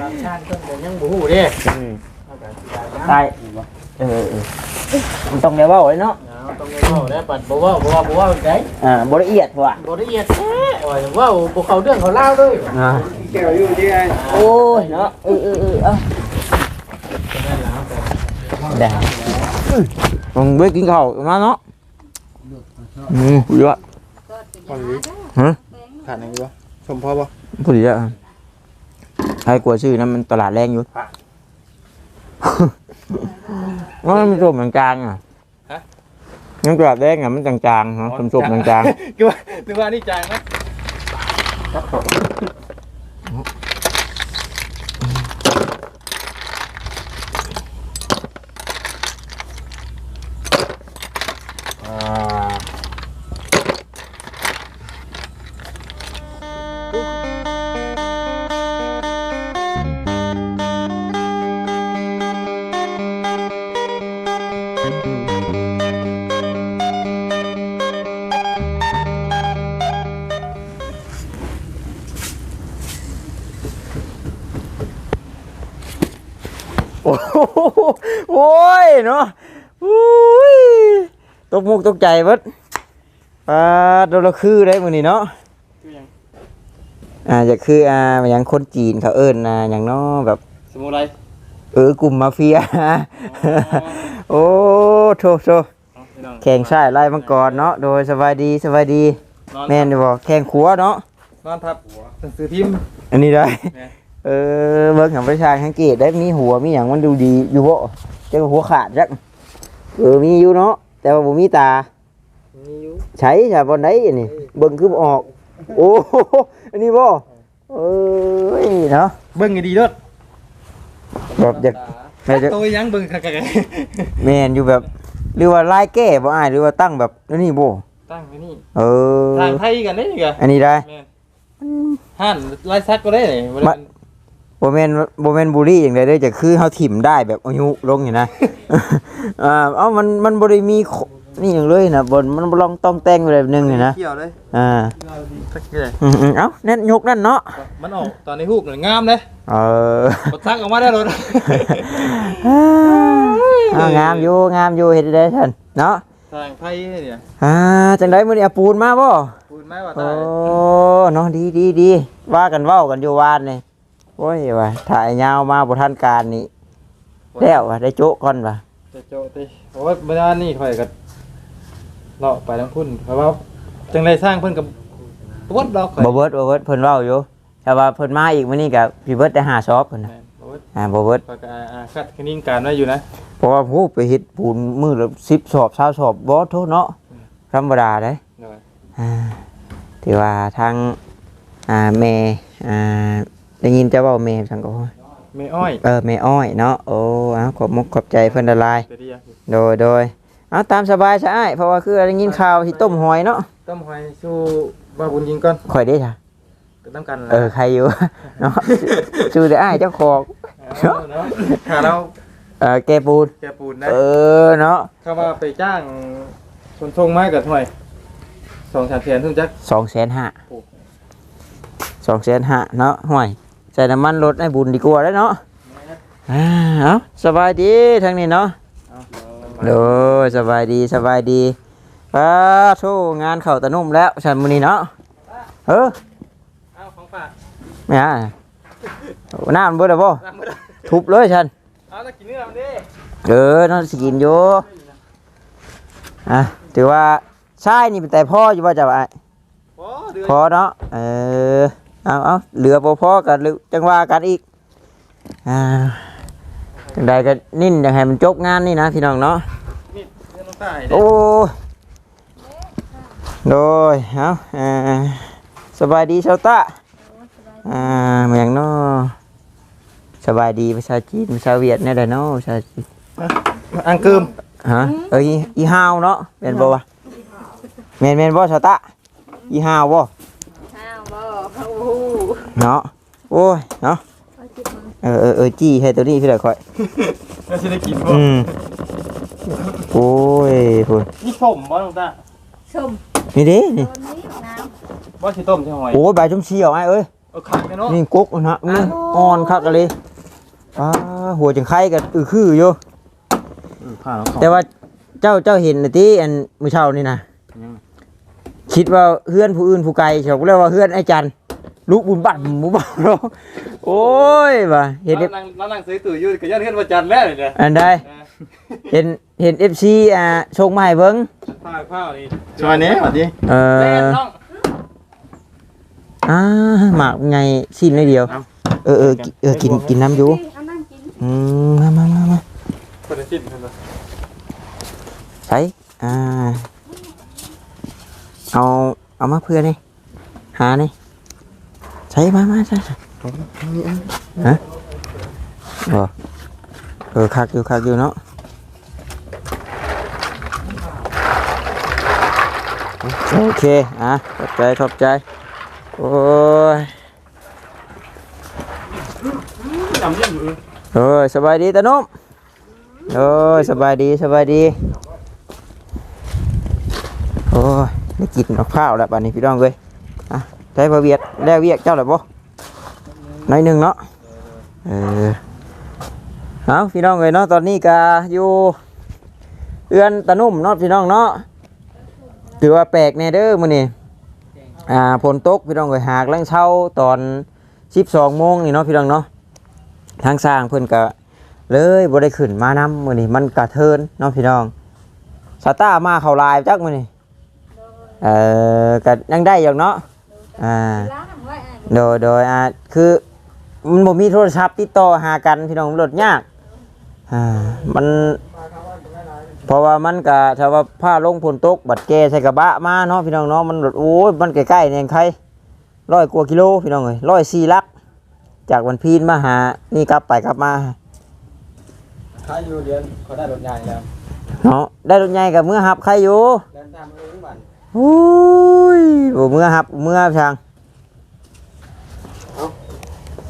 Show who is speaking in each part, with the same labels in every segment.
Speaker 1: บางชาติเพิ่นก็ยังบ่ฮู้เด้
Speaker 2: อืม
Speaker 1: เอาก็สิได้
Speaker 2: ตายเออเออมันต้องได้เว้าเลยเนาะ
Speaker 1: เอาต้องได้เว้าได้ปัดบ่เว้าบ่เว้าบ่เว้าได้
Speaker 2: อ่าบ่ละเอียดว่ะ
Speaker 1: บ่ละเอียดแท้ว่าเว้าบ่เข้าเรื่องเข้าราวเลย
Speaker 2: อ่า
Speaker 3: แก้วอยู่ที่ไอ้
Speaker 2: โอ้ยเนาะเออเออเออเอา
Speaker 1: นั่นล่ะครับ
Speaker 2: ได้มึงไปกินข้าวมาเนาะอืมพูดว่า
Speaker 3: คนนี้
Speaker 2: ฮะ
Speaker 3: ผ่านอะไรวะชมพ่อปะ
Speaker 2: พูดดีอะ ใครกลัวชื่อนั้นมันตลาดแรงอยู่ว่ามันจมจางๆอะมันตลาดแรงอะมันจางๆเนาะจมจมๆจาง
Speaker 3: คิดว่านึกว่านี่จางนะ
Speaker 2: ๆ เนาะอุ้ยตกมุกตกใจเบิดปลาโดนเราคือได้มื้อนี้เนาะ
Speaker 3: คือยัง
Speaker 2: อ่าจะคืออ่าอย่างคนจีนเขาเอิ้นอ่าอย่างเนาะแบบ
Speaker 3: สมุไร
Speaker 2: เออกลุ่มมาเฟียโอ้โถโถแข่งใช่ไล่มังกรเนาะโดยสบายดีสบายดี แม่นอยู่บ่แข่งขัวเนาะ
Speaker 3: นอนทับหนังสือพิมพ์
Speaker 2: อันนี้ได้
Speaker 3: แม่
Speaker 2: เออเบิ่งของประชาสังเกตได้มีหัวมีอย่างมันดูดีอยู่บ่จักหัวขาดจักเออมีอยู่เนาะแต่ว่าบ่มีตา
Speaker 3: มีอยู่
Speaker 2: ใช้ชาบอนไดอันนี้เบิ่งคือบ่ออก โอ้โหอันนี้บ่เอ้ยเนาะ
Speaker 3: เบิ้งไงดีเด้อ
Speaker 2: แบบอยากแม่จะ
Speaker 3: ตัวยังเบิ้งคัก
Speaker 2: แม่นอยู่แบบหรือว่าลายแก้บ่อ้ายหรือว่าตั้งแบบนี่บ่
Speaker 3: ๆตั้งไว้นี่
Speaker 2: เออ
Speaker 3: ทางไทยกันได้ยัง
Speaker 2: อันนี้ได้
Speaker 3: แม่นหันลายซักก็ได้เลยเวลา
Speaker 2: บ่แม่นบ่แม่นบุรีอย่างใดเด้อจะคือเฮาถิ่มได้แบบอายุลงอยู่นะอ่าเอ้ามันมันบ่ได้มีขนี่หยังเลยนะบ่มันบ่ลองต้องแต่งแบบนึงนี่นะ
Speaker 3: เกี่ยวเลย
Speaker 2: อ่า
Speaker 3: สักเกี่ยว
Speaker 2: อืมๆเอ้านั่นยกนั่นเนาะ
Speaker 3: มันออกตอนในฮูกน่ะงามเลย
Speaker 2: เออ
Speaker 3: กดทักออกมาได้เลย
Speaker 2: อ่างามอยู่งามอยู่เฮ็ดได้ท่านเนาะ
Speaker 3: ทางไทยเนี่ย
Speaker 2: อ่าจังไดมื้อนี้เอาปูนมาบ่
Speaker 3: พูดไหมว่า
Speaker 2: โอ้
Speaker 3: ตาย
Speaker 2: เนาะดีดีดีว่ากันเว้ากันอยู่วานนี่ โอ้ยว่าถ่ายยาวมาบ่ทันการนี่แล้วว่ะได้โจ๊ะก่อนว่ะ
Speaker 3: จะโจติโอ้ยเวลานี่ข่อยก็เลาะไปทั้งพุ่นเพราะว่าจังไรสร้างเพิ่นกับปวดดอกข่อย
Speaker 2: บ่เบิดบ่เบิดเพิ่นเว้าอยู่แต่ว่าเพิ่นมาอีกมื้อนี้ก็สิเบิดได้ห้าซอบเพิ่นน่ะ
Speaker 3: แม่นบ่เบิด
Speaker 2: อ่าบ่เบิด
Speaker 3: ข่อยก็อ่าคัดคะแนนการไว้อยู่นะ
Speaker 2: เพราะว่าผู้ไปเฮ็ดปูนมื้อละ10ซอบ20ซอบบ่โทษเนาะธรรมดาเด้
Speaker 3: หน่อย
Speaker 2: อ่าที่ว่าทางอ่าแม่อ่า ได้ยินจะเว้าแม่จังก็
Speaker 3: ไม่อ้อย
Speaker 2: เออแม่อ้อยเนาะโอ้เอาขอบมุกขอบใจเพิ่นละลาย
Speaker 3: เดี๋ยวดีอะ
Speaker 2: โดยโดยเอาตามสบายซะอ้ายเพราะว่าคือได้ยินข่าวที่ต้มหอยเนาะ
Speaker 3: ต้มหอยสู้บาบุญยิงก่อน
Speaker 2: ข่อยได้จ้ะ
Speaker 3: ก็ต้องกัน
Speaker 2: เออใครอยู่ เนาะชื่อแต่อ้ายเจ้าของ
Speaker 3: เอาเนาะถ้าเรา
Speaker 2: เออแกปูน
Speaker 3: แกปูนได้
Speaker 2: เออเนาะ
Speaker 3: ถ้าว่าไปจ้างคนทรงไม้กับหน่วยสองสามแสนถึงจัก
Speaker 2: สองแสนห้า
Speaker 3: โอ้
Speaker 2: สองแสนห้าเนาะห่วย ใส่น้ำมันรถให้บุญดีกว่าแล้วเนาะอ่าเอาสบายดีทางนี้เนาะ
Speaker 3: เอา
Speaker 2: โดยสบายดีสบายดีป้าโชงานเข่าตะนุ่มแล้วฉันมื้อนี้เนาะเออ
Speaker 3: เอาของฝาก
Speaker 2: ไม่ฮะน้ำมันเบิดแล้วบ่
Speaker 3: น้ำมือ
Speaker 2: ทุบเลยฉัน
Speaker 3: เอาตะกินเนื้อมันดิ
Speaker 2: เออน้องสกินอยู่อะถือว่าใช่นี่เป็นแต่พ่ออยู่ว่าจะว่า
Speaker 3: โอ้เดือน
Speaker 2: พอเนาะเออ เอาเอาเหลือพอพอกันหรือจังว่ากันอีกอ่าจังใดก็นิ่นอยากให้มันจบงานนี่นะพี่น้องเนาะ
Speaker 3: นี่เนื้อน้องตาย
Speaker 2: โอ้ยโดยเอาอ่าสบายดีชาวตะอ่าเมืองเนาะสบายดีภาษาจีนภาษาเวียดเนี่ยแหละเนาะภาษาจีน
Speaker 3: อังเกิม
Speaker 2: ฮะเอ้ยอีฮาวเนาะเป็นบ่วะแม่นแม่นบ่ชาวตะอีฮาวบ่
Speaker 4: ห้าวบ่เขาฮู้
Speaker 2: เนาะโอ้ยเนาะเออเออเออจี้ให้ตัวนี้พี่ละค่อย
Speaker 3: ไม่ใช่ได้กินบ่
Speaker 2: อืมโอ้ยพุ่น
Speaker 3: นี่ชมบ่น้องตา
Speaker 4: ชม
Speaker 2: นี่เด้นี่
Speaker 4: ตัวนี้น้
Speaker 3: บ่สิต้มใช่หอย
Speaker 2: โอ้ยใบชมเชียวไอ้เอ้ย
Speaker 3: เอาขาดกันเนาะ
Speaker 2: นี่กุ๊กนะนี่อ่อนคักเลยอ้าหัวจังไข่ก็อือคืออยู่
Speaker 3: ขาด
Speaker 2: แต่ว่าเจ้าเจ้าเห็นน่ะติอันมื้อเช้านี่นะคิดว่าเฮือนผู้อื่นผู้ไกลเฉาก็เรียกว่าเฮือนไอ้จัน ลูกบุญบัตรหมู่บ้านเราโอ้ยว่ะเห็น
Speaker 3: นั่งนั่งซื้อตู่อยู่กับย่านเฮือนวันจันทร์แล้วเนี่ย
Speaker 2: อันใดเห็นเห็น FC อ่าส่งมาให้เบิ่ง
Speaker 3: ผ้าผ้านี่
Speaker 1: ช่วยนี้สวัสดี
Speaker 2: เอ
Speaker 3: แม่
Speaker 2: อ
Speaker 3: น้อง
Speaker 2: อ่าหมากไงสิ้นนิดเดียว เออเออกิเออกินกินน้ำอยู่
Speaker 4: เอานั่งกิน
Speaker 2: อืมมามามามา
Speaker 3: คนละชิ้นคนละ
Speaker 2: ใช้อ่าเอาเอามาเพื่อนี่หานี่ ใช้มามาใช่ใช่ฮะบ่เออคักอยู่คักอยู่เนาะโอเค อะ ขอบใจ ขอบใจ โอ้ย
Speaker 3: ยำเยี่ยมอยู่
Speaker 2: เอ้ยสบายดีตานุ่มเอ้ยสบายดี สบายดี โอ้ยได้กินข้าวแล้วป่านนี้พี่น้องเว้ยอะ ได้บะเวียดแล้เวียกเจ้าแล้วบ่หน้อยหนึ่งเนาะเออเอาพี่น้องเว้ยเนาะตอนนี้ก็อยู่เอื้อนตานุ่มเนาะพี่น้องเนาะถือว่าแปลกแน่เด้อมื้อนี้อ่าฝนตกพี่น้องเว้ยหากลังเช้าตอน12โมงนี่เนาะพี่น้องเนาะทางสร้างเพิ่นก็เลยบ่ได้ขึ้นมานำมื้อนี้มันกระเทินเนาะพี่น้องสตาร์มาเข้าลายจักมื้อนี้เอ่อก็ยังได้อยู่เนาะ อ่า
Speaker 4: ล้างไว้อะ
Speaker 2: โดยโดยอ่าคือมันบ่มีโทรศัพท์ติดต่อหากันพี่น้องมันรถยากอ่ามันเพราะว่ามันก็ถ้าว่าผ้าลงฝนตกบัดแกใส่กระบะมาเนาะพี่น้องเนาะมันรถโอ้ยมันใกล้ๆนี่เองใครร้อยกว่ากิโลพี่น้องเอ้ยร้อยสี่ลัก จากวันพีนมาหา นี่กลับไปกลับมา
Speaker 3: ขายอยู่เดือนเขาได้รถใหญ่แล้ว
Speaker 2: เนาะได้รถใหญ่กับเมื่อหับใครอยู่
Speaker 3: เดินตามเองบัน
Speaker 2: โอ้ยบ่เมื่อหับเมื่อช่าง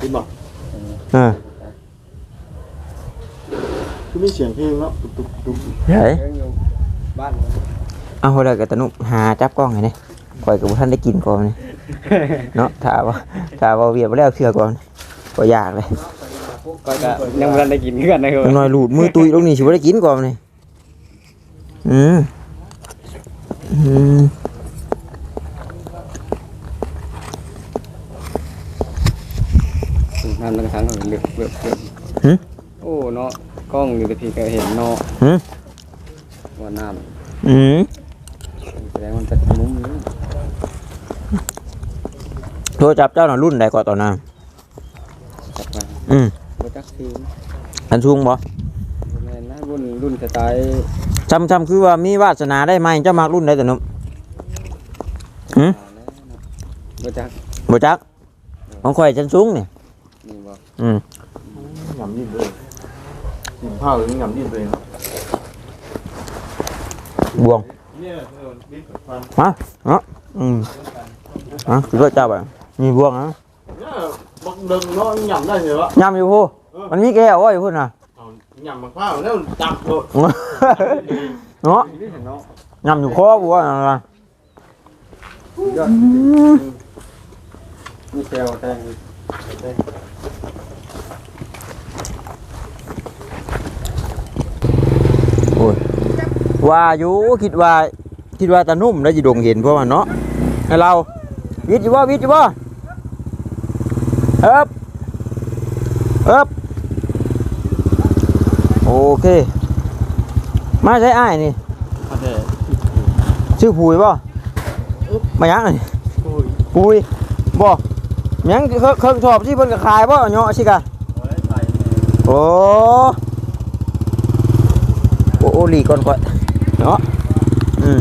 Speaker 1: กินบ่
Speaker 2: เออ
Speaker 1: คือมีเสียงเพลงเนาะตุ๊บตุ๊บตุ๊บ
Speaker 2: เฮ้ย
Speaker 3: เองอยู่บ้าน
Speaker 2: เอาเฮาได้กับตะนุหาจับกล้องให้นี่ข่อยกับบ่ทันได้กินก่อนนี่เนาะถ้าว่าถ้าว่าเวียบบ่แล้วเชื่อก่อนบ่อยากเลย
Speaker 3: ก็จะยังไม่ได้กินกันนะครั
Speaker 2: จังน้อยหลุดมือตุยลงนี่สิบ่ได้กินก่อนนี่อืมอืม
Speaker 3: น้ำตั้งครั้งเลือกเลือกเลือก
Speaker 2: หึ
Speaker 3: โอ้เนาะกล้องอยู่แต่พี่ก็เห็นเนาะ
Speaker 2: หึ
Speaker 3: ว่าน้
Speaker 2: อืมำ
Speaker 3: แสดงมันจะมุ้งนี้
Speaker 2: โทรจับเจ้าน่ะรุ่นใดก่อนตอนนั้น
Speaker 3: จับมา
Speaker 2: อืม
Speaker 3: บ่จักทีม
Speaker 2: อันชุงบ่
Speaker 3: แม่นนะรุ่นรุ่นสไตล์
Speaker 2: จำจำคือว่ามีวาสนาได้ไหมเจ้ามักรุ่นใดแต่นมหึ
Speaker 3: บ่จัก
Speaker 2: บ่จักของข่อยชั้นสูงนี่
Speaker 3: นี่บ่
Speaker 2: อืม
Speaker 1: หยำยิ้มเลยกินข้าวหรือหยำยิ้มเลยเนาะ
Speaker 2: บวง
Speaker 1: เนี่ยเออดิ้นกับฟัน
Speaker 2: ฮะเนาะอืมฮะคือว่าเจ้าบ่มีบวงฮะ
Speaker 1: เนี่ยบักดึงเนาะหยำได้เหรอยำ
Speaker 2: อยู่พูมันมีแก้วไว้พูดน่ะ
Speaker 1: เอาห ยำมะพร้าวแล้วตับโดด
Speaker 2: เนาะ
Speaker 3: นี่เห็นเนาะ
Speaker 2: ยำอยู่คอบัวน่ะ
Speaker 3: ยอดมีแซวแต่ง
Speaker 2: ว่าอยู่คิดว่าคิดว่าตานุ่มแล้วสิดงเห็นเพราะว่าเนาะให้เราวิทย์อยู่บ่วิทย์อยู่บ่เอิบเอิบโอ เค มาใช้อ้ายนี่
Speaker 1: โอเค
Speaker 2: ชื่อปุ๋ยบ่มายังนี่ปุ๋ยบ่ยังเคเครื่องชอบที่เพิ่นก็ขายบ่เนาะสิกะโอ้โอ้โอหลีก่อนก่อนเนาะอืม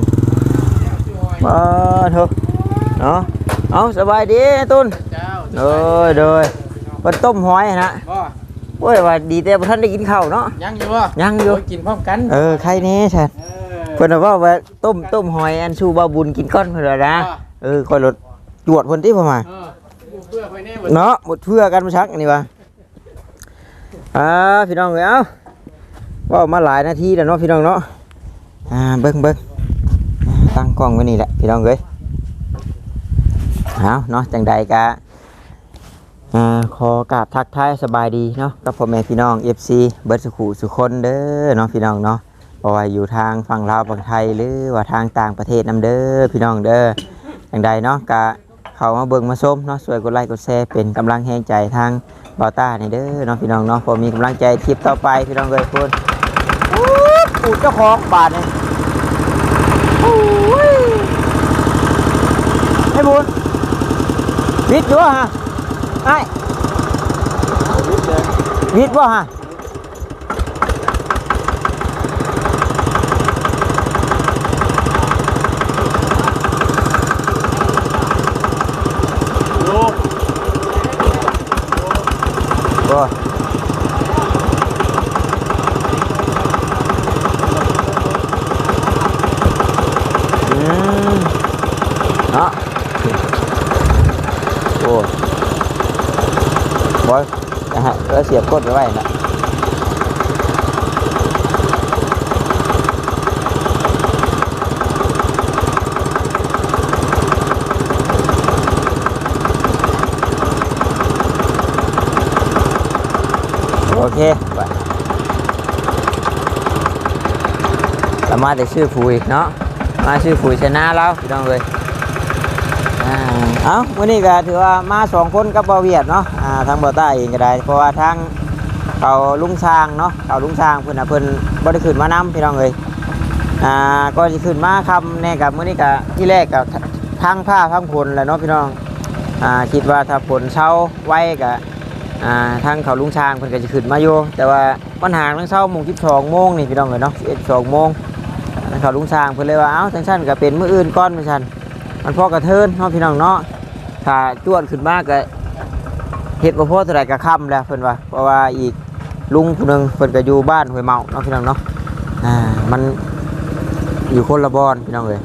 Speaker 2: มาเถอะเนาะเอาสบายดีตุน
Speaker 1: เจ้า
Speaker 2: เด้อเด้อเพิ่นต้มหอยนะ
Speaker 1: บ่
Speaker 2: โอ้ยว่าดีแต่บ่ทันได้กินข้าวเนาะ
Speaker 1: ยังอยู่บ่
Speaker 2: ยังอยู่
Speaker 1: โกินพร้อมกัน
Speaker 2: เออใครแน่ใช่
Speaker 1: เออ
Speaker 2: เพิ่นว่าว่าต้มต้มหอยอันชูบาบุญกินก้อนเพิ่นว่านะ
Speaker 1: อ่า
Speaker 2: เออคอยรถจวดเพิ่นที่พ่อมา
Speaker 1: เออเพื่อไปแน่เบิด
Speaker 2: เนาะหมดเพื่อกันมาชักอันนี่วะอ่าพี่น้องเอ้ยเอ้าเว่ามาหลายนาทีแล้วเนาะพี่น้องเนาะอ่าเบิ่งเบิ่งตั้งกล้องไว้นี่แหละพี่น้องเอ้ยเอาเนาะจังใดกะ อ่าขอกราบทักทายสบายดีเนาะกับพ่อแม่พี่น้อง FC เบิร์ดสุขุสุคนเด้อเนาะพี่น้องเนาะบ่ว่าอยู่ทางฝั่งลาวฝั่งไทยหรือว่าทางต่างประเทศนํเด้อพี่น้องเด้ออย่างใดเนาะกะเข้ามาเบิ่งมาชมเนาะช่วยกดไลค์กดแชร์เป็นกำลังแรงใจทางบาต้านี่เด้อเนาะพี่น้องเนาะพอมีกำลังใจคลิปต่อไปพี่น้องเอ้ยพุ่นอู้เจ้าของบาทนี่โอ้ยให้บุญวิทย์อยู่อะฮะ ไอ้วิทย์บ่ฮะบ่อืมเนาะโอ้บอยนะฮะแล้วเสียบกดไว้ไว้นะโอเคไปเรามาแต่ชื่อปุ๋ยเนาะมาชื่อปุ๋ยชนะแล้วพี่น้องเลย เอ้าวันนี้ก็ถือว่ามาสองคนกับบาเวียดเนาะอ่าทางบาใต้เองก็ได้ เพราะว่าทางเขาลุงช้างเนาะเขาลุงช้างเพิ่นน่ะเพิ่นบ่ได้ขึ้นมานํพี่น้องเลยอ่าก็สิขึ้นมาคำแน่กับมื้อนี้ก็ที่แรกก็ทางผ้าทางผลแหละเนาะพี่น้องอ่าคิดว่าถ้าผลเช้าไว้ก็อ่าทางเขาลุงช้างเพิ่นก็จะขึ้นมาอยู่แต่ว่าปัญหาทั้งเช้าโมงสิบสองโมงนี่พี่น้องเลยเนาะสิบเอ็ดสองโมงเขาลุงช้างเพิ่นเลยว่าเอ้าจังซั่นก็เป็นมื้ออื่นก่อนมื้อซั่น มันพอกระเทินเนาะพี่น้องเนาะถ้าจวดขึ้นมาก็เฮ็ดบ่พอเท่าไหร่ก็ค่ำแล้วเพิ่นว่าเพราะว่าอีกลุงผู้หนึงเพิ่นก็อยู่บ้านห้วยเมาเนาะพี่น้องเนาะอ่ามันอยู่คนละบอนพี่น้องเลย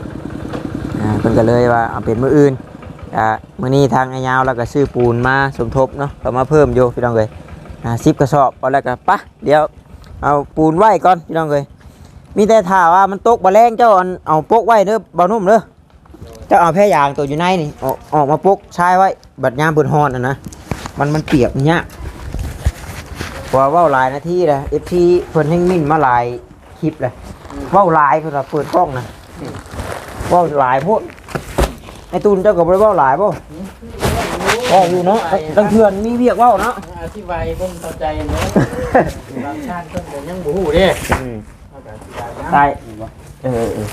Speaker 2: อ่าเพิ่นก็เลยว่าเอาเป็นมื้ออื่นอ่ามื้อนี้ทางไอ้ยาวแล้วก็ซื้อปูนมาสมทบเนาะก็มาเพิ่มอยู่พี่น้องเลยอ่าสิบกระสอบเอาแล้วก็ปะเดี๋ยวเอาปูนไว้ก่อนพี่น้องเลยมีแต่ถ้าว่ามันตกบ่แรงเจ้าอันเอาโปกไว้เด้อบ่นุ่มเด้อ จ้าเอาแพรยางตัวอยู่ในนี่ออกออกมาปกชายไว้ บัดยามเพิ่นฮ้อนอะนะ มันมันเปียกเนี้ยเพราะว่าเว้าหลายนาทีแล้ว FT เพิ่นให้มิ่นมาหลายคลิปเลยเว้าหลายเพิ่นว่าเปิดกล้องนะเว้าหลายโพดไอ้ตูนเจ้าก็บ่ได้เว้าหลายบ่เว้าอยู่เนาะตั้งเทื่อนมีเวียกเว้าเนาะ
Speaker 3: อธิบายเพิ่นเข้าใจเนาะบางชาติเพิ่นก็ยังบ่ฮู้เด้
Speaker 2: ตายเออเออ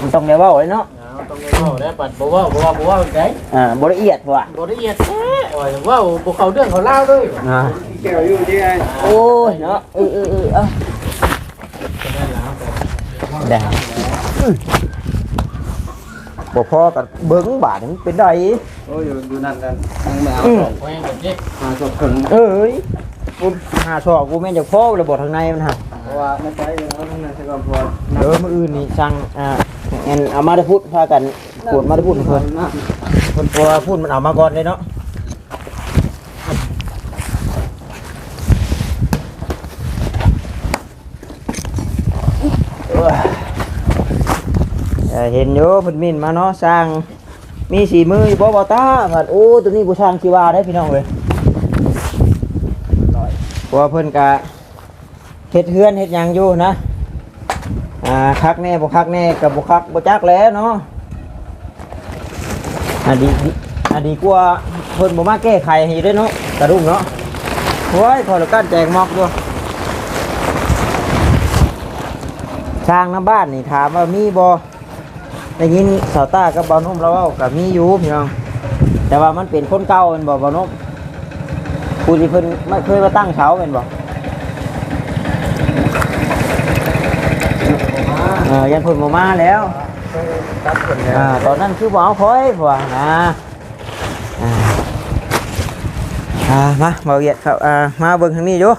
Speaker 2: มันต้องได้เว้าเลยเนาะ
Speaker 3: เอาต้องได้เว้าได้ปัดบ่เว้าบ่เว้าบ่เว้าได้
Speaker 2: อ่าบ่ละเอียดว่ะ
Speaker 3: บ่ละเอียดแท้ว่าเว้าบ่เข้าเรื่องเข้าราวเลย
Speaker 2: อ่า
Speaker 1: แก้วอยู่ที่ไอ้
Speaker 2: โอ้ยเนาะเออเออเออเอาได้อืมบ่พอกับเบิ่งบาดนี่มันเป็นได
Speaker 1: โอ้ยอยู่อยู่นั่นกันยังไม่เอา
Speaker 2: อืม
Speaker 1: ของ
Speaker 3: โอ้ยแบบนี้
Speaker 1: หาศพคน
Speaker 2: เอ้ยกูหาชอกกูแม่นจะพอเลยบ่ทางในมันหั่น
Speaker 1: เพราะว่าไม่ใช่แล้วทั้งนั้นใช่ก็พอ
Speaker 2: เดี๋ยวมื้ออื่นนี่สั่งอ่า แอนเอามาได้พูดพากันขูดมาได้พูดให้เพิ่น
Speaker 1: นะ
Speaker 2: คนตัวพูดมันเอามาก่อนเลยเนาะเอ้ยเอ่อเห็นอยู่เพิ่นมินมาเนาะสร้างมีสีมืออยู่บ่บ่ตาผัดโอ้ตัวนี้ผู้สร้างชีวาได้พี่น้องเลยเพราะว่าเพิ่นกะเฮ็ดเฮือนเฮ็ดหยังอยู่นะ อ่าคักแน่บ่คักแน่กับบ่คักบ่จักแล้วเนาะอันดีอันดีกว่าเพิ่นบ่มาแก้ไขให้อยู่เด้เนาะกระดุมเนาะโอ้ยขอละกันแจกมอกด้วยช่างน้ำบ้านนี่ถามว่ามีบ่ได้ยินสาวต้ากับบ่านุ่มเราเว้าก็มีอยู่พี่น้องแต่ว่ามันเป็นคนเก่าแม่นบ่บ่านุ่มผู้ที่เพิ่นไม่เคยมาตั้งเสาแม่นบ่เออ ยันเพิ่นบ่มาแล้ว
Speaker 1: ตัดคนแล้ว
Speaker 2: อ่าตอนนั้นคือบ่เอาคอยพวกนะอ่าอ่ามาเบาเหยียดครับอ่ามาเบิ่งทางนี้อยู่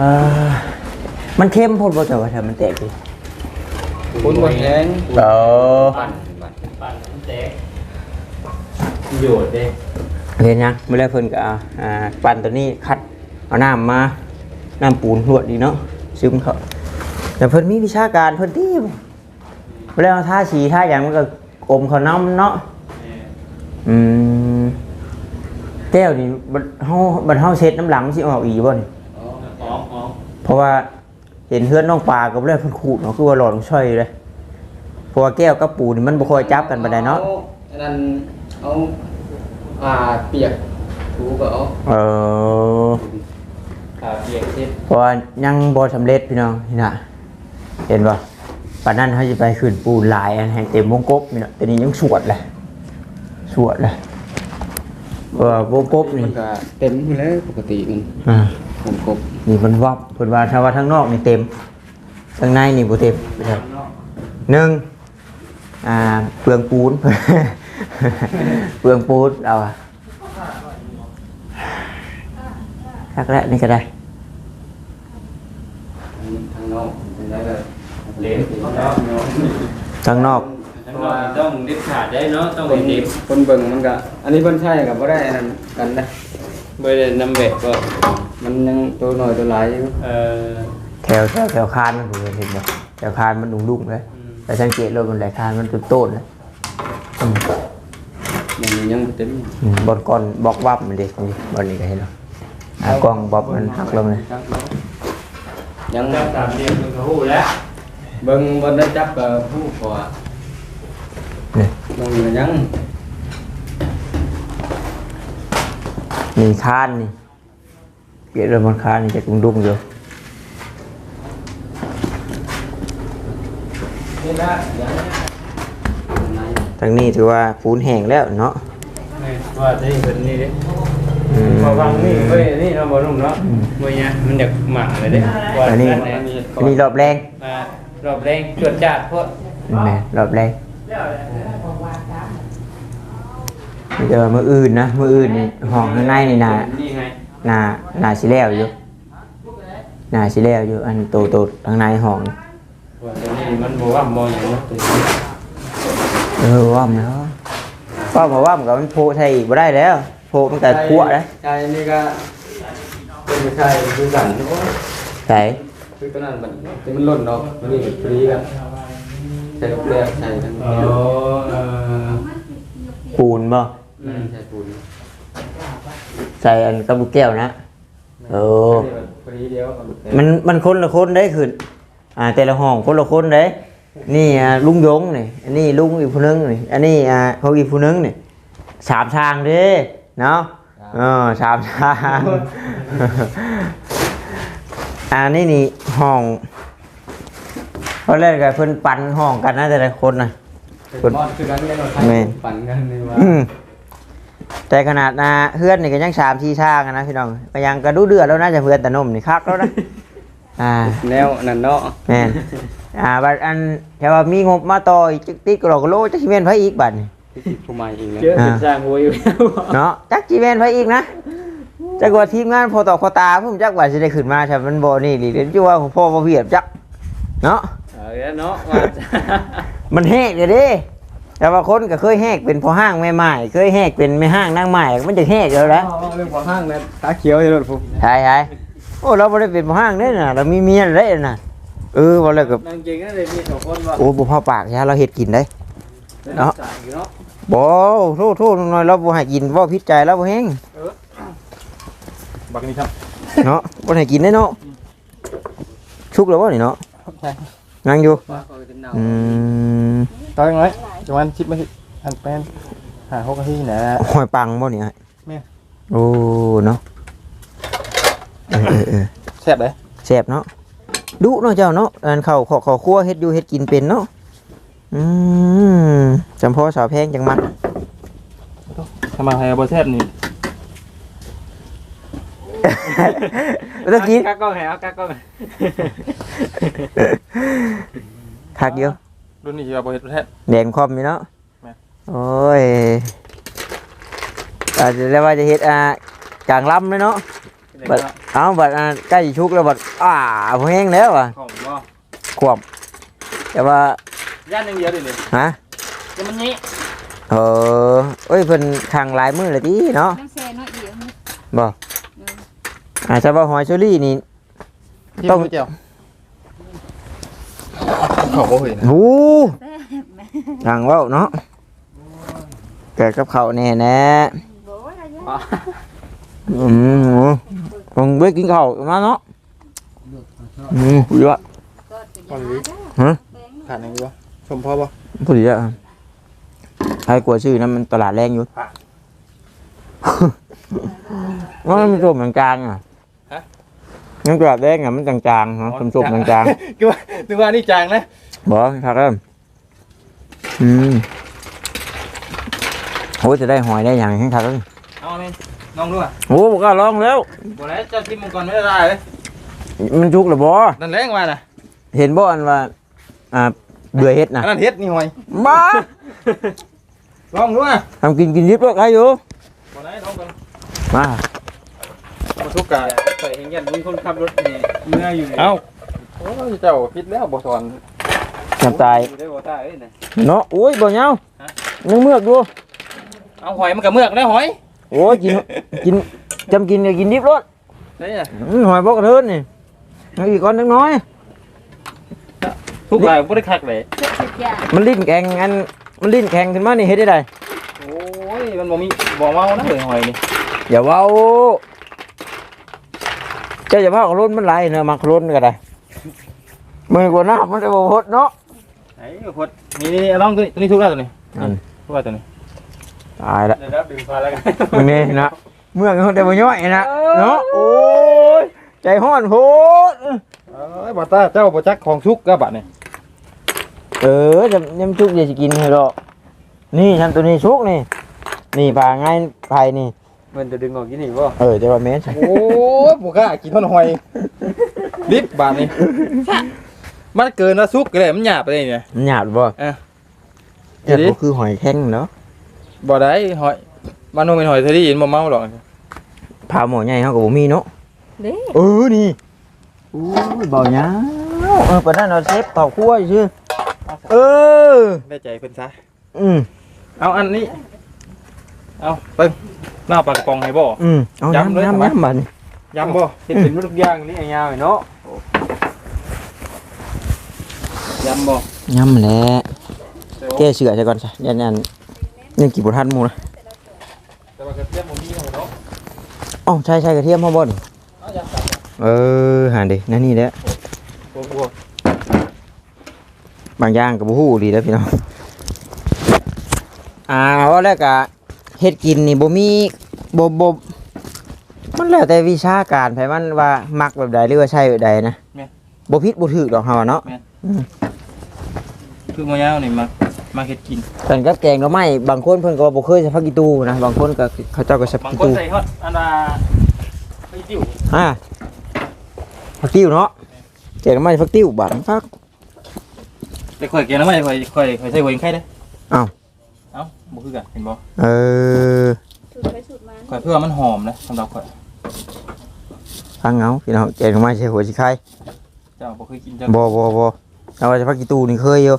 Speaker 2: อ่ามันเข้มโพดบ่เจ้าว่าถ้ามันแตกดิ
Speaker 1: คุณบนแหง
Speaker 2: เออ
Speaker 3: ปั่นปั่นมันแตกประโยชน์เด้
Speaker 2: เห็นยังเมื่อไรเพิ่นก็เอาอ่าปั่นตัวนี้คัดเอาน้ำมาน้ำปูนรวดดีเนาะซึมเข้า แต่เพิ่นมีวิชาการเพิ่นที่เวลาเอาท่าสีท่าอย่างมันก็อมเขาน้ำเนาะอืมแก้วนี่บัดเฮาบัดเฮาเช็ดน้ำหลังสิออกอีบ่นี่
Speaker 3: อ๋ออ๋อ
Speaker 2: เพราะว่าเห็นเพื่อนน้องปลากับเรื่องเพิ่นขูดเนาะคือว่าหลอดของช่อยเลยเพราะว่าแก้วกับปูนี่มันบ่ค่อยจับกันปานใดเนาะ
Speaker 5: อันนั้นเอาอ่าเปียกถูก็เอา
Speaker 2: เออ
Speaker 3: ขาเปียกเช็ด
Speaker 2: เพราะว่ายังบ่สำเร็จพี่น้องนี่น่ะ เห็นบ่ปานนั้นเฮาสิไปขึ้นปูนหลายอันให้เต็มวงกบนี่น่ะแต่นี่ยังสวดเลยสวดเลยเออวงกบนี่
Speaker 5: มันก็เต็มอยู่แล้วปกติมัน
Speaker 2: อ่า
Speaker 5: ผมกบ
Speaker 2: นี่มันวับเพิ่นว่าถ้าว่าข้างนอกนี่เต็มข้างในนี่บ่เต็มครับหนึ่งอ่าเปลืองปูน เปลืองปูนเอาอะทักแล้วนี่ก็ได้
Speaker 5: ทางนอกเป็นได้แบบ
Speaker 3: เละเนาะ
Speaker 2: ข้างนอก
Speaker 3: ข้างนอกนี่ต้องเด็ดขาดได้เนาะต้อง
Speaker 5: คน
Speaker 3: เด็ด
Speaker 5: คนเบิ่งมันก็อันนี้เพิ่นใช่กับบ่ได้อันนั้นกันนะ
Speaker 3: ไม่ได้นำแบบก็
Speaker 5: มันยังตัวหน่อยตัวหลายอยู่
Speaker 3: เออ
Speaker 2: แถวแถวแถวคานมันผมเห็นบ่แถวคานมันดุงๆเลยแต่สังเกตรถมันหลายคานมันตุ่นโต้นเลยอืม
Speaker 5: มันยังบ่เต็ม
Speaker 2: อืมบนก้อนบล็อกวับมันเด็กนี่บนนี้ก็เห็นแล้วอ่ากล้องบล็อกมันหักลงเลย
Speaker 5: ครับยัง
Speaker 3: จับตามเรียนมันก็ฮู้แล้ว
Speaker 5: เบิ่งบ่ได้จับกับผู้ขอ
Speaker 2: นี่
Speaker 5: ลงก็ยัง
Speaker 2: มีคานนี่เปลี่ยนเรื่องมันคานนี่จะดุงๆอยู่
Speaker 5: นี่ละยังไหน
Speaker 2: ทางนี้ถือว่าปูนแห้งแล้วเนาะ
Speaker 3: นี่ว่าจะเป็นนี่เด้
Speaker 2: อืม
Speaker 3: พอฟังนี่เว้ยนี่เราะบ่นุ่มเนาะเว้ยเนี่ยมันอยากหมักเลยเด้ว่า
Speaker 2: อันนี้
Speaker 3: เย
Speaker 2: อันนี้รอบแรง
Speaker 3: มา รอบแรงจวดจาดโพด
Speaker 2: แม่นรอบแรงนี่เดี๋ยวมืออื่นนะมืออื่นนี่ห้องข้างในนี่นา
Speaker 3: นี่ไง
Speaker 2: นานาสิแล้วอยู่นาสิแล้วอยู่อันโตโตๆข้างในห้อง
Speaker 3: ว่าตัวนี้มันบ่ว่าบ่หยังเนาะตัวนี้
Speaker 2: เออว่ามแล้วว่ามมาว่ามกับมันโพใช่อีกบ่ได้แล้ว โพมันแต่คั่วแล้ว
Speaker 5: ใช่นี่ก็เป็นไม่ใช่คือกันโอ้ย
Speaker 2: ใส่
Speaker 5: คือตอนนั้นมันที่มันหล่นเนาะมันนี่ฟรีกันใช้ลูกเรือใช้ทั้ง
Speaker 3: โอ้เออ
Speaker 2: ปูนบ่
Speaker 5: อืมใช้ปูน
Speaker 2: ใส่อันกับลูกแก้วนะเออ
Speaker 5: นี่มันฟรีเดียวกับลูกเรือ
Speaker 2: มันมันคนละคนได้คืออ่าแต่ละห้องคนละคนได้นี่อ่าลุงยงนี่อันนี้ลุงอีกผู้หนึงนี่อันนี้อ่าเขาอีกผู้หนึงนี่สามทางเด้เนาะเออสามทาง อันนี้นี่ห้องเพราะแรกกับเพิ่นปันห้องกันนะแต่ละคนนะ
Speaker 5: เป็นมอดคือกันเนี่ยเราใช้
Speaker 2: แม่น
Speaker 5: ปั่นกันนี่ว่า
Speaker 2: อืมแต่ขนาดนะเพื่อนนี่ก็ยังสามที่ทางอะนะพี่น้องก็ยังกระดูเดือดแล้วนะจะเพื่อนแต่นมนี่คักแล้วนะอ่า
Speaker 5: แนวนั่นเนาะ
Speaker 2: แม่นอ่าบัดอันแต่ว่ามีงบมาต่ออีกจิกติ๊กกรอกโลจักสิเมนไผอีกบัดนี่
Speaker 5: ผู้ใหม่เองนะ
Speaker 3: เจอสิสร้างหัวอยู่
Speaker 2: เนาะจักสิเมนไผอีกนะ จักว่าทีมงานพอต่อพอตาผมจักว่าสิได้ขึ้นมาใช่มันบ่นี่หรือเดี๋ยวจะว่าของพ่อบ่เวียบจักเนาะ
Speaker 3: เอาแล้วเนาะว่าจะ
Speaker 2: มันแหกเลยเด้แต่ว่าคนก็เคยแหกเป็นพ่อห้างแม่ไม้เคยแหกเป็นแม่ห้างนางไม้มันจะแหกแล้วแหละ
Speaker 5: เอาเรื่องของห้างนะตาเขียวอยู่รถผม
Speaker 2: ใช่ใช่โอ้เราไม่ได้เป็นพ่อห้างเด้อน่ะเรามีเมียได้น่ะเออบ่เลยกับ
Speaker 3: นั่งจริงก็เลยมีสองคนว่า
Speaker 2: โอ้บ่พอปากใช่เราเฮ็ดกินได้เนาะ
Speaker 3: จ่ายอยู่เนาะ
Speaker 2: บ่โทษโทษหน่อยเราบ่ให้กินบ่พิษใจเราบ่แฮง
Speaker 3: บักนี่ครับ
Speaker 2: เนาะบ่ให้กินได้เนาะชุกแล้วบ่นี่เนาะ
Speaker 3: ใช่
Speaker 2: นั่งอยู่
Speaker 5: ว่าเขาเป็นเนา
Speaker 2: อืม
Speaker 3: ตอนยังไงจังหวันชิปมาสิอันเป็นหาหกนาทีนะ
Speaker 2: หอยปังบ่นี่ฮะ
Speaker 3: แม่
Speaker 2: โอ้เนาะเออเออเออ
Speaker 3: แซ่บเลย
Speaker 2: แซ่บเนาะดุเนาะเจ้าเนาะอันเข้าวขอขอครัวเฮ็ดอยู่เฮ็ดกินเป็นเนาะอืมจำเพาะสาวแพงจังมัก
Speaker 3: ทำไมไฮบอแซ่บนี่
Speaker 2: ตะกี้
Speaker 3: กักกล้องให้เอากักกล้อง
Speaker 2: คักอยู่
Speaker 3: รุ่นนี้ที่ว่าบอเฮ็ดแซ่บ
Speaker 2: แดงคอมอยู่เนาะ
Speaker 3: แม่
Speaker 2: โอ้ยอาจจะเรียกว่าจะเฮ็ดอ่ากลางลำเลยเนาะบัดเอาบัดอ่าใกล้สิชุกแล้วบัดอ่าพอแห้งแล้วอะ
Speaker 3: ของบ่
Speaker 2: ขวบแต่ว่า
Speaker 3: ย่านอย่างเดียวดิเลย
Speaker 2: ฮะ
Speaker 3: จะมันนี้
Speaker 2: เออเอ้ยเพิ่นทางหลายมื้อเลยติเนาะ
Speaker 4: น้ำแซ่น้อยเดียวนี่
Speaker 2: บ่ อาจจะว่าหอยเชอรี่นี่ ต้
Speaker 3: ต้
Speaker 2: ม
Speaker 3: มเจียวเขาบ่เห็น
Speaker 2: หู
Speaker 4: แซ่บแม่
Speaker 2: ทางเว้าเนาะเกิดกับเขาวแน่แน่
Speaker 4: โบ้ยอะไรเงี้ย
Speaker 2: อืมลงไปกินข้าวมาเนาะอืมดีวะ
Speaker 3: วันนี้
Speaker 2: ฮะ
Speaker 3: ขาดอะไรบ่ชมพ่อบ่
Speaker 2: พอดีอะใครกลัวชื่อนั้นมันตลาดแรงอยู่ ว่ามันเป็นส้มกลางๆอะ มันตลาดแรงอะมันจางๆเนาะส้มๆกลาง
Speaker 3: คือว่านึกว่านี่จางนะ
Speaker 2: ๆบอกครับเริ่มอืมโอ้ยจะได้หอยได้อย่างให้ครับ
Speaker 3: เอาแม่น้องดูอะ
Speaker 2: โอ้บอกว่าลองแล้ว
Speaker 3: บ่แล้วเจ้าทิมมังกรไม่ได้เลย
Speaker 2: มันชุกหรือบ่
Speaker 3: นั่นแรงว่าน่ะ
Speaker 2: เห็นบ่อันว่า อ่า เบื่อเฮ็ดนะ
Speaker 3: อันนั้นเฮ็ดนี่หอย
Speaker 2: บ้า
Speaker 3: ลองดูอะ
Speaker 2: ทำกินกินยิบแล้วใครอยู่
Speaker 3: บ่ได้น้องกัน
Speaker 2: มา
Speaker 3: บ่ทุกกะ
Speaker 5: ใส่เองยันมีคนขับรถนี่เมื่ออยู่
Speaker 3: เอ้าโอ้ยเจ้าผิดแล้วบ่สอน
Speaker 2: จำตาย
Speaker 5: ได้บ่ตายเอ้ยนะ
Speaker 2: เนาะโอ้ยบ่เหงายังเมือกดู
Speaker 3: เอาหอยมันกับเมือกได้หอย
Speaker 2: โอ้ยกินกินจำกินก็กินดิบรส
Speaker 3: ได้อะ
Speaker 2: อืมหอยบอกกระเทินนี่เอาอีกก้อนนึงน้อย
Speaker 3: ทุกรายบ่ได้คักเลย
Speaker 4: เจ็ดสิบอย่าง
Speaker 2: มันลิ้นแข็งอันมันลิ้นแข็งขึ้นมานี่เฮ็ดได้ได
Speaker 3: โอ้ยมันบ่มีบ่เมานะเลยหอยนี่
Speaker 2: อย่าเว้า เจ้าอย่าว่าของรถมันไหลเนอะมักรถก็ได้มือกว่าหน้ามันจะบ่พดเนาะ
Speaker 3: ไอ้พดนี่นี่ลองตัวนี้ตัวนี้ทุกแล้วตัวนี้
Speaker 2: อัน
Speaker 3: ทุกแล้วตัวนี้
Speaker 2: ตายละ
Speaker 5: เดี๋ยวรับดึงพาแล้วกัน
Speaker 2: มึงนี่นะเมื่อกเขาแต่บ่ย่อยนะเนาะโอ้ยใจห้อนโพด
Speaker 3: เอ้ยบ่ตาเจ้าบ่จักของทุกกะบัดนี่
Speaker 2: เออจะยำชุกเดี๋ยวจะกินให้ดอกนี่ทำตัวนี้ชุกนี่นี่ปลาง่ายไผ่นี่
Speaker 5: มันจะดึงออกกี่นี่บ่
Speaker 2: เออจะว่าแม่นใช่
Speaker 3: โอ้ยบ่กล้ากินท่อนหอยดิบบาดนี่มันเกินละสุกก็ได้มันหยาบไปเลยเนี่ย
Speaker 2: มันหยาบบ่
Speaker 3: เออ
Speaker 2: เนี่ย
Speaker 3: เดี๋ยวดิ
Speaker 2: ก็คือหอยแข้งเนาะ
Speaker 3: บ่ได้หอยมันบ่เป็นหอยเทอรี่บ่เมาหรอก
Speaker 2: พาหมอใหญ่เขาก็บ่มีเนาะ
Speaker 4: เด้
Speaker 2: เออนี่โอ้ยเบาหยาวเออปะนั้นเราเซฟต่อคั่วชื่อเออ
Speaker 3: ได้ใจเพิ่นซะ
Speaker 2: อืม
Speaker 3: เอาอันนี้ เอาเบิ่ง หน้าปลากระป๋องให้บ่
Speaker 2: อืมเอา
Speaker 3: ย้ำเลย
Speaker 2: น้ำ
Speaker 3: ทำไม
Speaker 2: น้ำน้ำบัดน
Speaker 3: ยำบ่
Speaker 5: เฮ็ดเป็นลูกย่างนี่ยาวๆเนาะ
Speaker 3: ยำบ่
Speaker 2: ย้ำแหล้วแก้เสือใช่ก่อนซะยันยันยังกี่บุทันหมูนะ
Speaker 3: แต่ว่ากระเทียมบ่มีเนาะ
Speaker 2: อ๋อใช่ใช่กระเทียมพ่อบ่น
Speaker 3: เอายำตับ
Speaker 2: เออหาดินั่นนี่แหละ
Speaker 3: บ่บ่
Speaker 2: บางอย่างกับบูฮู้ดีแล้วพี่น้องอ่าว่าแล้วก็ เฮ็ดกินนี่บ่มีบ่บ่มันแล้วแต่วิชาการไผมันว่ามักแบบใดหรือว่าใช่แบบใดนะบ่ผิดบ่ถูกดอกเฮาอะเนาะ
Speaker 3: คือหมอยาวนี่มามาเฮ็ดกิน
Speaker 2: กันกับแกงหน่อไม้บางคนเพิ่นก็บ่เคยใช้ผักอีตูนะบางคนก็เขาเจ้าก็ใช้ผั
Speaker 3: บากง
Speaker 2: อี
Speaker 3: คน
Speaker 2: ตู
Speaker 3: ใส่ฮอดอันว่าไปติ้ว
Speaker 2: อ่าผักติ้วเนาะแกงหน่อไม้ผักติ้วบาดฟัก
Speaker 3: แต่ข่อยแกงน้ำมันข่อยข่อยข่อยใส่หัวยิงไข่เด้
Speaker 2: อ้าว
Speaker 3: เอ้า บ่คือกันเห็นบ่
Speaker 2: เออ
Speaker 4: สูดไปสูดมา
Speaker 3: ข่อยเพื่อมันหอมนะสำหรับข่อย
Speaker 2: ฟังเอาพี่น้องแกงหน่อไม้ใช้หัวสิไข่
Speaker 3: เจ้าบ่เคยกินจัง
Speaker 2: บ่บ่บ่เอาไว้ใช้ผักอีตูนี่เคยอยู่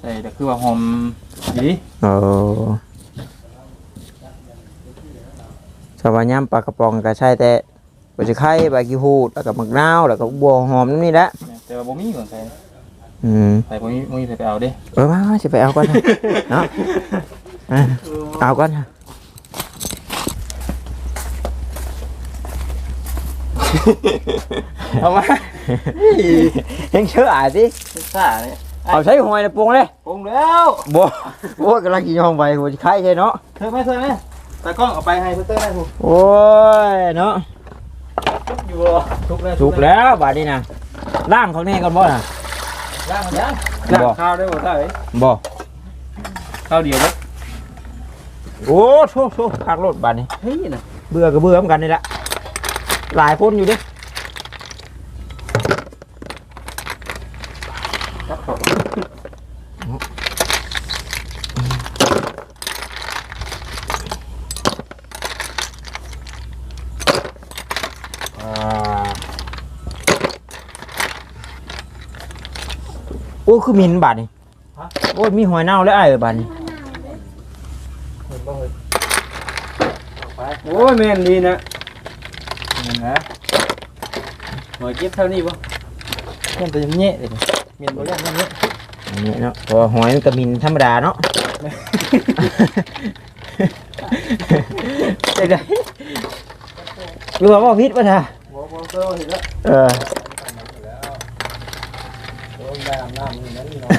Speaker 3: ใส่แต่คือว่าหอมดี
Speaker 2: เออสวัสดีปลากระป๋องก็ใช่แต่หัวสิไข่ใบกีฮูดแล้วก็มะนาวแล้วก็บัวหอมนี่แหละ
Speaker 3: แต่ว่าบ่มีก่อนใส่
Speaker 2: อืม
Speaker 3: ใส่บ่มีบ่มีใส่ไปเอาเด้
Speaker 2: เออมามาจะไปเอาก่อนนะเนาะอะเอาก่อนนะ
Speaker 3: เอามา
Speaker 2: ยังเชื่ออะสิ
Speaker 3: ซ่าเนี่ย
Speaker 2: เอาใช้หอยในปรุงเลย
Speaker 3: ปรุงแล้ว
Speaker 2: บัวบัวกำลังกินห้องไปหัวสิไข่ใช่เนาะ
Speaker 3: เธอไหมเธอไหมตากล้องเอาไปให้เพื่อนเต้ได้ถูก
Speaker 2: โอ้ยเนาะ
Speaker 3: อยู่บ่ทุกแล้ว
Speaker 2: ถูกแล้วบาดนี้นะล่างเขาแน่ก่อนบ่น่ะ
Speaker 3: ล้างมันยัง
Speaker 5: ล้าง
Speaker 2: บ่
Speaker 5: ข้าวได้บ่ตาเอ้ย
Speaker 2: บ่
Speaker 3: ข้าวเดียวเด้อ
Speaker 2: โอ้โถโถคักรถบาดนี้
Speaker 5: เฮ้ยน่ะ
Speaker 2: เบื่อก็เบื่อเหมือนกันนี่แหละหลายคนอยู่ดิ อ้คือมินบาดนี่โอ้ยมีหอยเน่าแล้วไอ้ายบาดนี่
Speaker 3: เห็นบ่เฮ้ย
Speaker 5: โอ้ยแม่นดีนะ
Speaker 3: นี่นะ
Speaker 5: หอยเก็บเท่านี้บ่
Speaker 3: เพื่อนจะเงี้ยเลยเมียนบ่ย่างเงี้ย
Speaker 2: อันนี้เนาะเพราะว่าหอยมันก็มินธรรมดาเนาะจะได้หรือว่าบ่ผิดป่ะท่า
Speaker 1: บ่บ่เซอร์เห็นแล้ว
Speaker 2: เออ
Speaker 1: โดนได้อาบน้ำนี่นั่นนี่เนาะ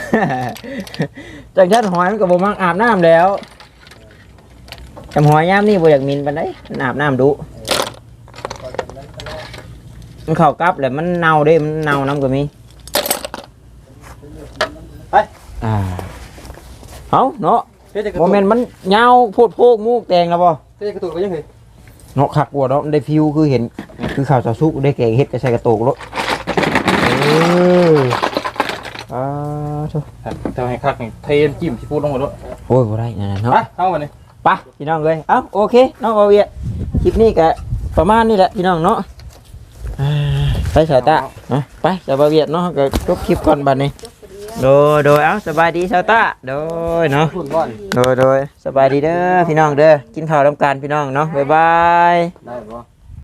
Speaker 2: จากชั้นหอยมันก็บ่มักอาบน้ำแล้วจำหอยยามนี่บ่อยากมินปานใดมันอาบน้ำดุมันเข้ากับแล้วมันเน่าเด้มันเน่าน้ำก็มี
Speaker 3: ไป
Speaker 2: อ่าเอาเนาะ
Speaker 3: เฮ็ดจะกระ
Speaker 2: โม
Speaker 3: ตุก
Speaker 2: เมนต์มันยาวโพดโพกมูกแตงแล้วบ่
Speaker 3: เฮ็ดจะกระตุกไปยังไง
Speaker 2: เนาะคักบัวเนาะมันได้ฟิวคือเห็น คือข่าวสาวสุกได้แกงเฮ็ดก็ใส่กระโตกรถเอออ่า โถ่
Speaker 3: แต่ให้คักนี่เทนจิ้มที่พูดลงหมดด้วย
Speaker 2: โอ้ยบ่ได้นั่นน่ะ
Speaker 3: ไป
Speaker 2: เนาะ
Speaker 3: เข้ามานี่
Speaker 2: ไปพี่น้องเลยเอ้าโอเค น้องเอาเวียคลิปนี้ก็ประมาณนี้แหละพี่น้องเนาะอ่าไปสายตาอะไปสบายเวียดเนาะก็จบคลิปก่อนบัดนี้โดยโดยเอ้าสบายดีสาวตาโดยเนาะ
Speaker 3: พูดก่อน
Speaker 2: โดยโดยสบายดีเด้อพี่น้องเด้อกินข้าวร่วมกันพี่น้องเนาะบ๊ายบาย
Speaker 1: ได้บ่